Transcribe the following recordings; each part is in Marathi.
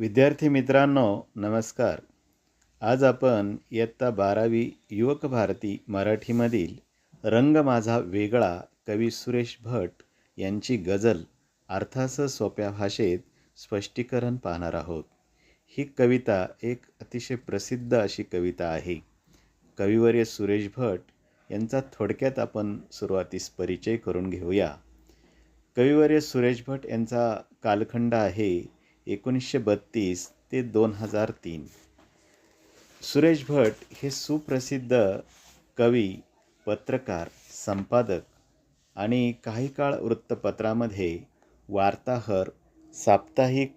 विद्यार्थी मित्रांनो नमस्कार. आज आपण इयत्ता बारावी युवक भारती मराठीमधील रंग माझा वेगळा कवी सुरेश भट यांची गझल अर्थासह सोप्या भाषेत स्पष्टीकरण पाहणार आहोत. ही कविता एक अतिशय प्रसिद्ध अशी कविता आहे. कविवर्य सुरेश भट यांचा थोडक्यात आपण सुरुवातीस परिचय करून घेऊया. कविवर्य सुरेश भट यांचा कालखंड आहे एकोणीसशे बत्तीस ते दोन हजार तीन. सुरेश भट हे सुप्रसिद्ध कवी पत्रकार संपादक आणि काही काळ वृत्तपत्रामध्ये वार्ताहर साप्ताहिक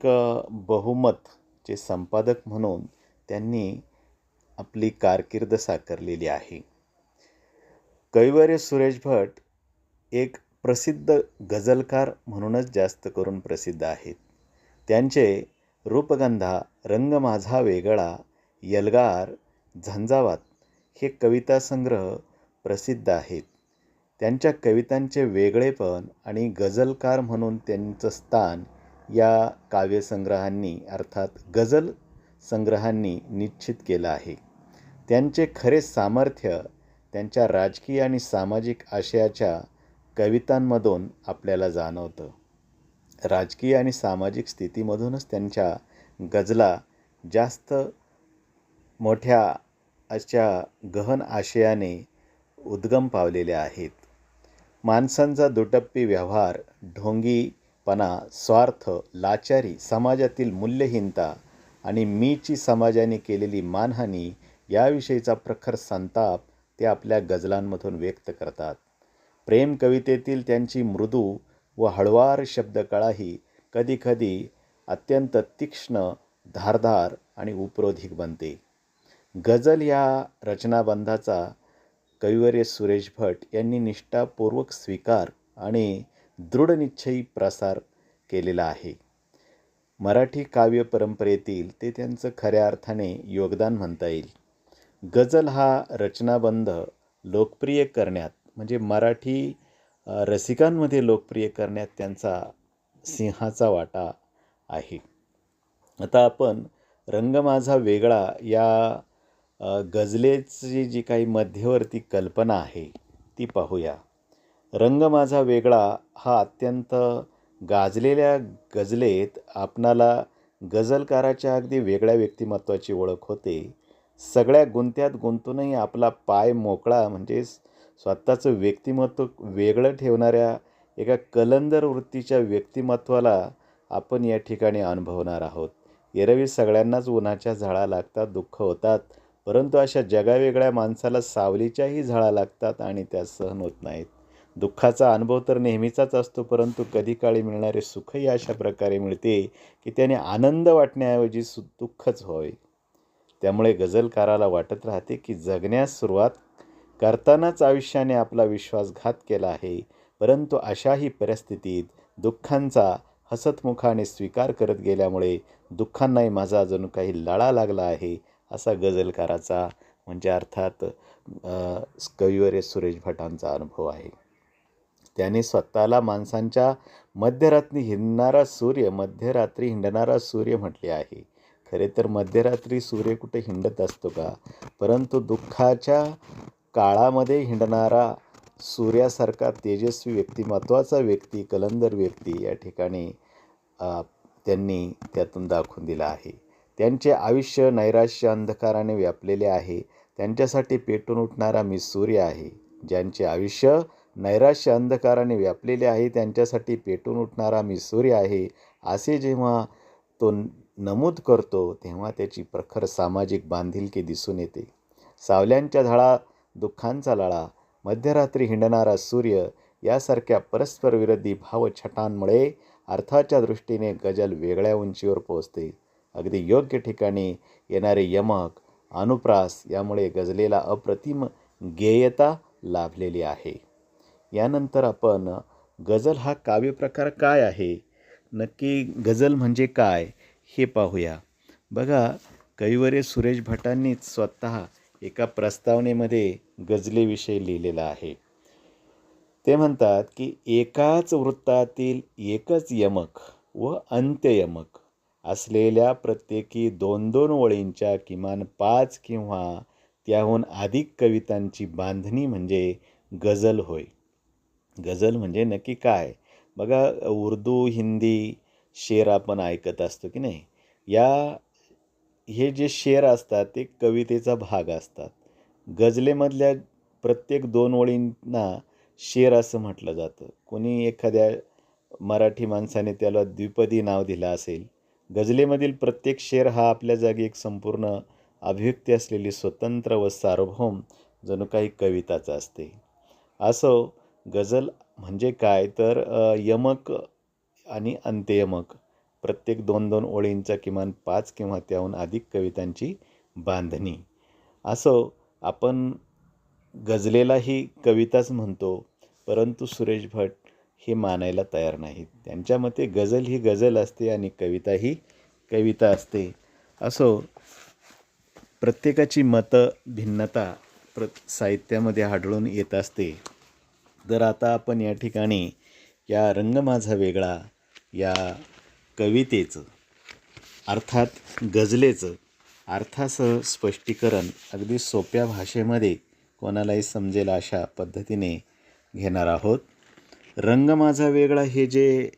बहुमतचे संपादक म्हणून त्यांनी आपली कारकीर्द साकारलेली आहे. कविवर्य सुरेश भट एक प्रसिद्ध गझलकार म्हणूनच जास्त करून प्रसिद्ध आहेत. त्यांचे रूपगंधा रंग माझा वेगळा यलगार झंझावात हे कविता संग्रह प्रसिद्ध आहेत. त्यांच्या कवितांचे वेगळेपण आणि गझलकार म्हणून त्यांचं स्थान या काव्यसंग्रहांनी अर्थात गझल संग्रहांनी निश्चित केलं आहे. त्यांचे खरे सामर्थ्य त्यांच्या राजकीय आणि सामाजिक आशयाच्या कवितांमधून आपल्याला जाणवतं. राजकीय आणि सामाजिक स्थितीमधूनच त्यांच्या गझला जास्त मोठ्या अशा गहन आशयाने उद्गम पावलेल्या आहेत. माणसांचा दुटप्पी व्यवहार ढोंगीपणा स्वार्थ लाचारी समाजातील मूल्यहीनता आणि मीची समाजाने केलेली मानहानी याविषयीचा प्रखर संताप ते आपल्या गझलांमधून व्यक्त करतात. प्रेम कवितेतील त्यांची मृदू व हळवार शब्दकळाही कधीकधी अत्यंत तीक्ष्ण धारदार आणि उपरोधिक बनते. गझल या रचनाबंधाचा कविवर्य सुरेश भट यांनी निष्ठापूर्वक स्वीकार आणि दृढनिश्चयी प्रसार केलेला आहे. मराठी काव्य परंपरेतील ते त्यांचं खऱ्या अर्थाने योगदान म्हणता येईल. गझल हा रचनाबंध लोकप्रिय करण्यात म्हणजे मराठी रसिकांमध्ये लोकप्रिय करण्यात त्यांचा सिंहाचा वाटा आहे. आता आपण रंग माझा वेगळा या गजलेची गझलेची जी काही मध्यवर्ती कल्पना आहे ती पाहूया. रंग माझा वेगळा हा अत्यंत गाजलेल्या गझलेत आपणाला गझलकाराच्या अगदी वेगळ्या व्यक्तिमत्वाची ओळख होते. सगळ्या गुंत्यात गुंतूनही आपला पाय मोकळा म्हणजेच स्वतःचं व्यक्तिमत्व वेगळं ठेवणाऱ्या एका कलंदर वृत्तीच्या व्यक्तिमत्वाला आपण या ठिकाणी अनुभवणार आहोत. एरवी सगळ्यांनाच उन्हाच्या झळा लागतात दुःख होतात परंतु अशा जगावेगळ्या माणसाला सावलीच्याही झळा लागतात आणि त्या सहन होत नाहीत. दुःखाचा अनुभव तर नेहमीचाच असतो परंतु कधी काळी मिळणारे सुखही अशा प्रकारे मिळते की त्याने आनंद वाटण्याऐवजी सु दुःखच व्हावे. त्यामुळे गझलकाराला वाटत राहते की जगण्यास सुरुवात करतानाच आयुष्याने आपला विश्वासघात केला आहे. परंतु अशाही परिस्थितीत दुःखांचा हसतमुखाने स्वीकार करत गेल्यामुळे दुःखांनाही माझा जणू काही लळा लागला आहे असा गझलकाराचा म्हणजे अर्थात कविवर्य सुरेश भटांचा अनुभव आहे. त्याने स्वतःला माणसांच्या मध्यरात्री हिंडणारा सूर्य मध्यरात्री हिंडणारा सूर्य म्हटले आहे. खरे तर मध्यरात्री सूर्य कुठे हिंडत असतो का? परंतु दुःखाच्या काळामध्ये हिंडणारा सूर्यासारखा तेजस्वी व्यक्तिमत्त्वाचा व्यक्ती कलंदर व्यक्ती या ठिकाणी त्यांनी त्यातून दाखवून दिला आहे. त्यांचे आयुष्य नैराश्य अंधकाराने व्यापलेले आहे. त्यांच्यासाठी पेटून उठणारा मी सूर्य आहे. ज्यांचे आयुष्य नैराश्य अंधकाराने व्यापलेले आहे त्यांच्यासाठी पेटून उठणारा मी सूर्य आहे. असे जेव्हा तो नमूद करतो तेव्हा त्याची प्रखर सामाजिक बांधिलकी दिसून येते. सावल्यांच्या झाडा दुःखांचा लळा मध्यरात्री हिंडणारा सूर्य यासारख्या परस्पर विरोधी भावछटांमुळे अर्थाच्या दृष्टीने गजल वेगळ्या उंचीवर पोहोचते. अगदी योग्य ठिकाणी येणारे यमक अनुप्रास यामुळे गजलेला अप्रतिम गेयता लाभलेली आहे. यानंतर आपण गझल हा काव्यप्रकार काय आहे? नक्की गझल म्हणजे काय? हे पाहूया. बघा कविवर्य सुरेश भटांनीच स्वतः एका प्रस्तावनेमध्ये गजलेविषयी लिहिलेला आहे. ते म्हणतात की एकाच वृत्तातील एकच यमक व अंत्ययमक असलेल्या प्रत्येकी दोन दोन ओळींच्या किमान पाच किंवा त्याहून अधिक कवितांची बांधणी म्हणजे गझल होय. गझल म्हणजे नक्की काय? बघा उर्दू हिंदी शेर आपण ऐकत असतो की नाही? या हे जे शेर असतात ते कवितेचा भाग असतात. गजलेमधल्या प्रत्येक दोन ओळींना शेर असं म्हटलं जातं. कोणी एखाद्या मराठी माणसाने त्याला द्विपदी नाव दिलं असेल गजलेमधील प्रत्येक शेर हा आपल्या जागी एक संपूर्ण अभिव्यक्ती असलेली स्वतंत्र व सार्वभौम जणू काही कविताच असते. असो गझल म्हणजे काय? तर यमक आणि अंत्ययमक. प्रत्येक दोन दोन ओळींचा किमान पाच किंवा त्याहून अधिक कवितांची बांधणी. असो आपण गजलेलाही कविताच म्हणतो परंतु सुरेश भट हे मानायला तयार नाहीत. त्यांच्या मते गझल ही गझल असते आणि कविता ही कविता असते. असो प्रत्येकाची मतं भिन्नता प्र साहित्यामध्ये आढळून येत असते. तर आता आपण या ठिकाणी या रंग माझा वेगळा या कवितेचं अर्थात गजलेचं अर्थासह स्पष्टीकरण अगदी सोप्या भाषेमध्ये कोणालाही समजेल अशा पद्धतीने घेणार आहोत. रंग माझा वेगळा हे जे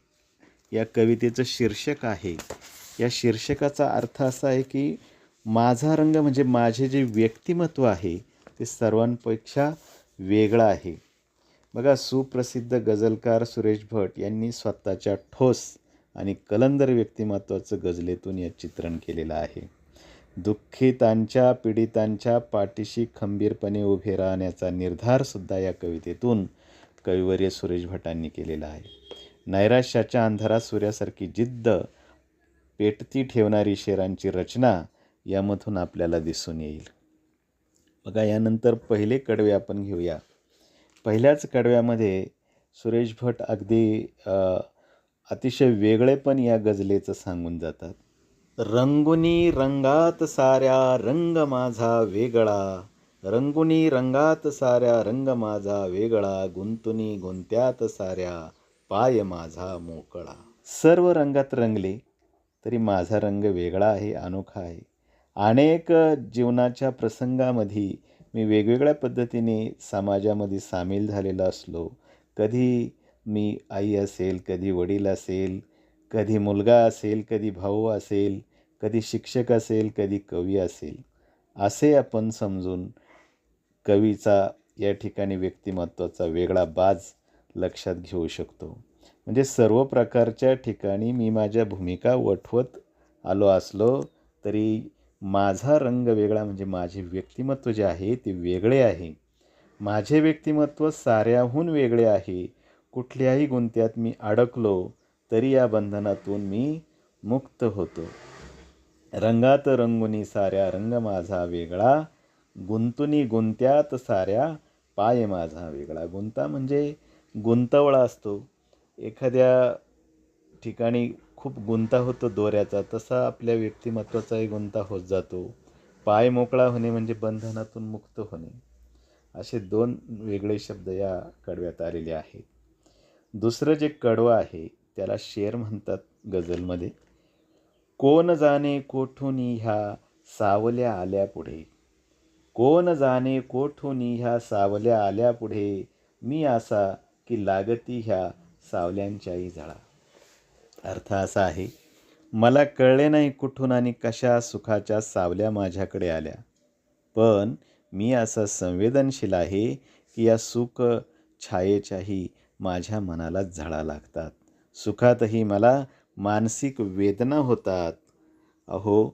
या कवितेचं शीर्षक आहे या शीर्षकाचा अर्थ असा आहे की माझा रंग म्हणजे माझे जे व्यक्तिमत्व आहे ते सर्वांपेक्षा वेगळं आहे. बघा सुप्रसिद्ध गझलकार सुरेश भट यांनी स्वतःच्या ठोस आणि कलंदर व्यक्तिमत्वाचं गजलेतून या चित्रण केलेलं आहे. दुःखितांच्या पीडितांच्या पाठीशी खंबीरपणे उभे राहण्याचा निर्धारसुद्धा या कवितेतून कविवर्य सुरेश भटांनी केलेला आहे. नैराश्याच्या अंधारात सूर्यासारखी जिद्द पेटती ठेवणारी शेरांची रचना यामधून आपल्याला दिसून येईल. बघा यानंतर पहिले कडवे आपण घेऊया. पहिल्याच कडव्यामध्ये सुरेश भट अगदी अतिशय वेगळेपण या गजलेचं सांगून जातात. रंगुनी रंगात साऱ्या रंग माझा वेगळा. रंगुनी रंगात साऱ्या रंग माझा वेगळा. गुंतुनी गुंत्यात साऱ्या पाय माझा मोकळा. सर्व रंगात रंगले तरी माझा रंग वेगळा आहे अनोखा आहे. अनेक जीवनाच्या प्रसंगामध्ये मी वेगवेगळ्या पद्धतीने समाजामध्ये सामील झालेलो असलो कधी मी आई असेल कधी वडील असेल कधी मुलगा असेल कधी भाऊ असेल कधी शिक्षक असेल कधी कवी असेल. असे आपण समजून कवीचा या ठिकाणी व्यक्तिमत्वाचा वेगळा बाज लक्षात घेऊ शकतो. म्हणजे सर्व प्रकारच्या ठिकाणी मी माझ्या भूमिका वठवत आलो असलो तरी माझा रंग वेगळा म्हणजे माझे व्यक्तिमत्व जे आहे ते वेगळे आहे. माझे व्यक्तिमत्व साऱ्याहून वेगळे आहे. कुठल्याही गुंत्यात मी अडकलो तरी या बंधनातून मी मुक्त होतो. रंगात रंगुनी साऱ्या रंग माझा वेगळा गुंतुनी गुंत्यात साऱ्या पाय माझा वेगळा. गुंता म्हणजे गुंतवळा असतो. एखाद्या ठिकाणी खूप गुंता होतो दोऱ्याचा तसा आपल्या व्यक्तिमत्वाचाही गुंता होत जातो. पाय मोकळा होणे म्हणजे बंधनातून मुक्त होणे. असे दोन वेगळे शब्द या कडव्यात आलेले आहेत. दुसरं जे कडवं आहे त्याला शेर म्हणतात गझलमध्ये. कोण जाणे कोठून ह्या सावल्या आल्या पुढे? कोण जाणे कोठून ह्या सावल्या आल्या पुढे? मी असा की लागती ह्या सावल्यांच्याही झळा अर्थ असा आहे मला कळले नाही कुठून आणि कशा सुखाच्या सावल्या माझ्याकडे आल्या. पण मी असा संवेदनशील आहे की या सुख छायेच्याही माझ्या मनाला झळा लागतात. सुखातही मला मानसिक वेदना होतात. अहो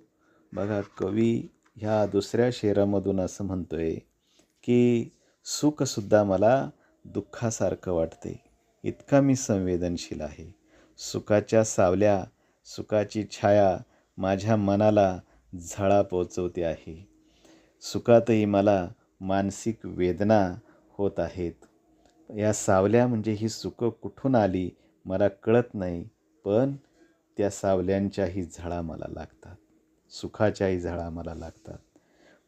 बघा कवी ह्या दुसऱ्या शेरामधून असं म्हणतो आहे की सुखसुद्धा मला दुःखासारखं वाटते. इतका मी संवेदनशील आहे. सुखाच्या सावल्या सुखाची छाया माझ्या मनाला झळा पोचवते आहे. सुखातही मला मानसिक वेदना होत आहेत. या सावल्या म्हणजे ही सुखं कुठून आली मला कळत नाही पण त्या सावल्यांच्याही झळा मला लागतात. सुखाच्याही झळा मला लागतात.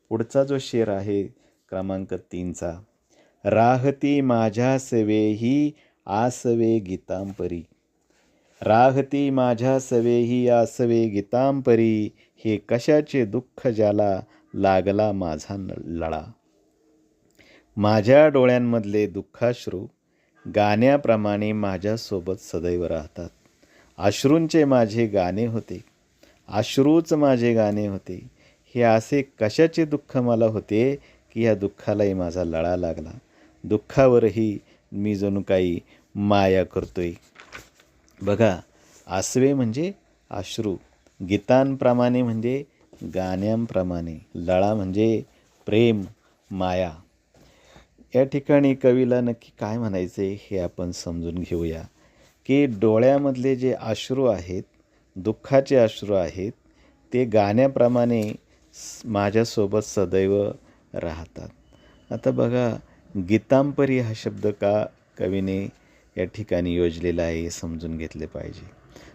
पुढचा जो शेर आहे क्रमांक तीनचा राहती माझ्या सवेही आसवे गीतांपरी. राहती माझ्या सवेही आसवे गीतांपरी. हे कशाचे दुःख ज्याला लागला माझा न- लळा. माझ्या डोळ्यांमधले दुःखाश्रू गाण्याप्रमाणे माझ्यासोबत सदैव राहतात. अश्रूंचे माझे गाणे होते. अश्रूच माझे गाणे होते. हे असे कशाचे दुःख मला होते की या दुःखालाही माझा लळा लागला. दुःखावरही मी जणू काही माया करतोय. बघा आसवे म्हणजे अश्रू. गीतांप्रमाणे म्हणजे गाण्यांप्रमाणे. लळा म्हणजे प्रेम माया. या ठिकाणी कवीला नक्की काय म्हणायचे हे आपण समजून घेऊया. की डोळ्यामधले जे अश्रू आहेत दुःखाचे अश्रू आहेत ते गाण्याप्रमाणे माझ्यासोबत सदैव राहतात. आता बघा गीतांपरी हा शब्द का कवीने या ठिकाणी योजलेला आहे हे समजून घेतले पाहिजे.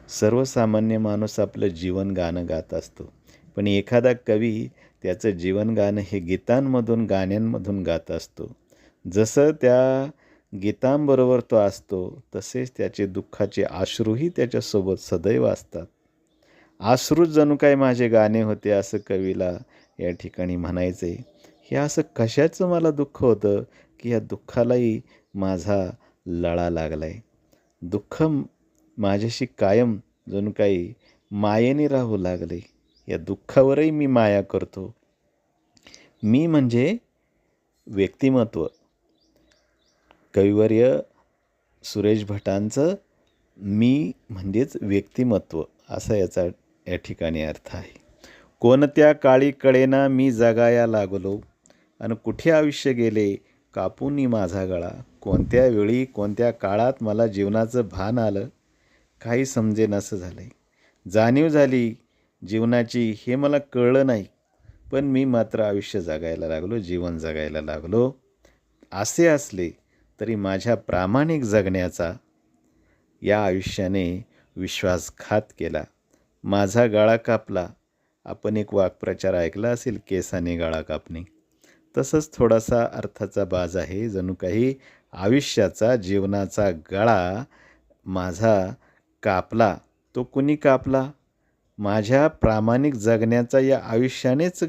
सर्वसामान्य माणूस आपलं जीवन गाणं गात असतो. पण एखादा कवी त्याचं जीवन गाणं हे गीतांमधून गाण्यांमधून गात असतो. जसं त्या गीतांबरोबर तो असतो तसेच त्याचे दुःखाचे आश्रूही त्याच्यासोबत सदैव असतात. आश्रूच जणू काय माझे गाणे होते असं कवीला या ठिकाणी म्हणायचे. हे असं कशाचं मला दुःख होतं की या दुःखालाही माझा लळा लागला आहे दुःख माझ्याशी कायम जणू काही मायेने राहू लागले. या दुःखावरही मी माया करतो. मी म्हणजे व्यक्तिमत्व. कविवर्य सुरेश भटांचं मी म्हणजेच व्यक्तिमत्व असा याचा या ठिकाणी अर्थ आहे. कोणत्या काळी कळेना मी जगाया लागलो. आणि कुठे आयुष्य गेले? कापूनी माझा गळा. कोणत्या वेळी कोणत्या काळात मला जीवनाचं भान आलं? काही समजेन असं झालं आहे जाणीव झाली जीवनाची हे मला कळलं नाही. पण मी मात्र आयुष्य जगायला लागलो जीवन जगायला लागलो. असे असले तरी माझ्या प्रामाणिक जगण्याचा या आयुष्याने विश्वासघात केला. माझा गाळा कापला. आपण एक वाक्प्रचार ऐकला असेल केसाने गाळा कापणे. तसंच थोडासा अर्थाचा बाज आहे. जणू काही आयुष्याचा जीवनाचा गळा माझा कापला. तो कुणी कापला? माझ्या प्रामाणिक जगण्याचा या आयुष्यानेच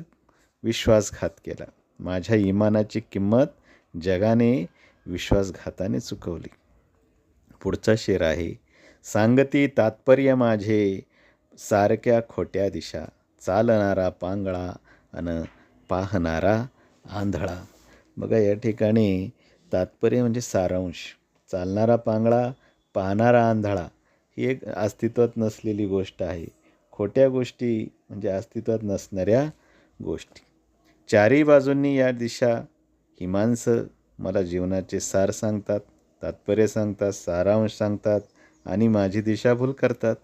विश्वासघात केला. माझ्या इमानाची किंमत जगाने विश्वासघाताने चुकवली. पुढचा शेर आहे सांगती तात्पर्य माझे सारख्या खोट्या दिशा चालणारा पांगळा अन पाहणारा आंधळा. बघा या ठिकाणी तात्पर्य म्हणजे सारांश. चालणारा पांगळा पाहणारा आंधळा ही एक अस्तित्वात नसलेली गोष्ट आहे. खोट्या गोष्टी म्हणजे अस्तित्वात नसणाऱ्या गोष्टी. चारही बाजूंनी या दिशा हिमांस मला जीवनाचे सार सांगतात तात्पर्य सांगतात सारांश सांगतात आणि माझी दिशाभूल करतात.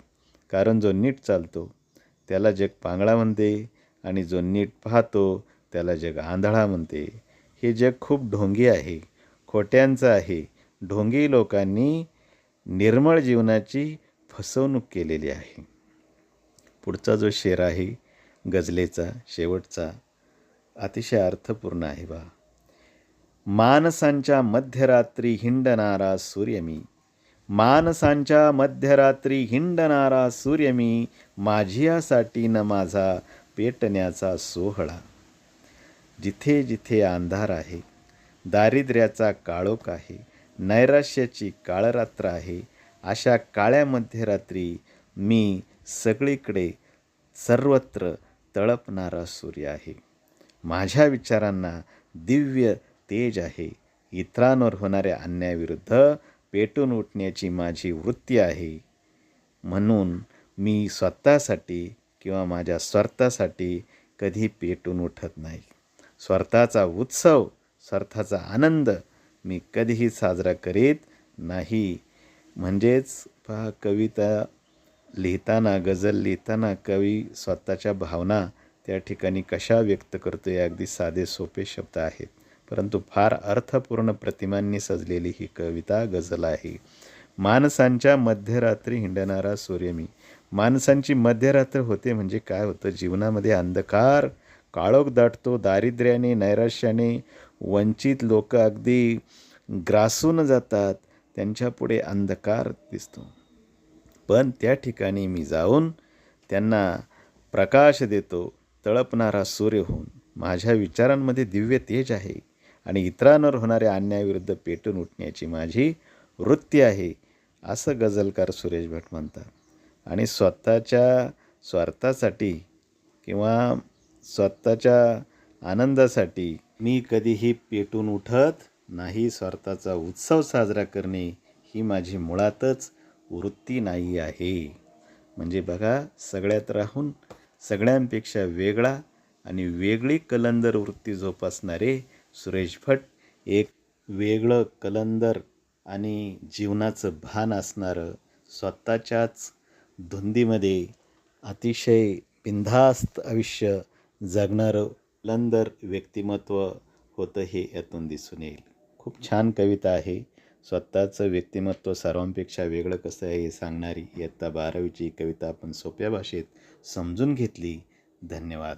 कारण जो नीट चालतो त्याला जग पांगळा म्हणते आणि जो नीट पाहतो त्याला जग आंधळा म्हणते. हे जग खूप ढोंगी आहे खोट्यांचं आहे. ढोंगी लोकांनी निर्मळ जीवनाची फसवणूक केलेली आहे. पुढचा जो शेर आहे गझलेचा शेवटचा अतिशय अर्थपूर्ण आहे बा. मानसांच्या मध्यरात्री हिंडणारा सूर्य मी मानसांच्या मध्यरात्री हिंडणारा सूर्य मी माझियासाठी न माझा पेटण्याचा सोहळा. जिथे जिथे अंधार आहे दारिद्र्याचा काळोख आहे नैराश्याची काळरात्र आहे अशा काळ्या मध्यरात्री मी सगळीकडे सर्वत्र तळपणारा सूर्य आहे. माझ्या विचारांना दिव्य तेज आहे. इतरांवर होणाऱ्या अन्यायाविरुद्ध पेटून उठण्याची माझी वृत्ती आहे. म्हणून मी स्वतःसाठी किंवा माझ्या स्वार्थासाठी कधी पेटून उठत नाही. स्वार्थाचा उत्सव स्वार्थाचा आनंद मी कधीही साजरा करीत नाही. म्हणजेच पहा कविता लिहिताना गझल लिहिताना कवी स्वतःच्या भावना त्या ठिकाणी कशा व्यक्त करतो हे अगदी साधे सोपे शब्द आहेत. परंतु फार अर्थपूर्ण प्रतिमांनी सजलेली ही कविता गझल आहे. माणसांच्या मध्यरात्री हिंडणारा सूर्य मी माणसांची मध्यरात्र होते म्हणजे काय होतं? जीवनामध्ये अंधकार काळोख दाटतो दारिद्र्याने नैराश्याने वंचित लोक अगदी ग्रासून जातात त्यांच्यापुढे अंधकार दिसतो. पण त्या ठिकाणी मी जाऊन त्यांना प्रकाश देतो तळपणारा सूर्य होऊन. माझ्या विचारांमध्ये दिव्य तेज आहे. आणि इतरांवर होणाऱ्या अन्यायाविरुद्ध पेटून उठण्याची माझी वृत्ती आहे असं गझलकार सुरेश भट म्हणतात. आणि स्वतःच्या स्वार्थासाठी किंवा स्वतःच्या आनंदासाठी मी कधीही पेटून उठत नाही स्वार्थाचा उत्सव साजरा करणे ही माझी मुळातच वृत्ती नाही आहे. म्हणजे बघा सगळ्यात राहून सगळ्यांपेक्षा वेगळा आणि वेगळी कलंदर वृत्ती जोपासणारे सुरेश भट एक वेगळं कलंदर आणि जीवनाचं भान असणारं स्वतःच्याच धुंदीमध्ये अतिशय बिनधास्त आयुष्य जगणारं कलंदर व्यक्तिमत्व होतं हे यातून दिसून येईल. खूप छान कविता आहे. स्वतःचं व्यक्तिमत्व सर्वांपेक्षा वेगळं कसं आहे हे सांगणारी इयत्ता बारावीची कविता आपण सोप्या भाषेत समजून घेतली. धन्यवाद.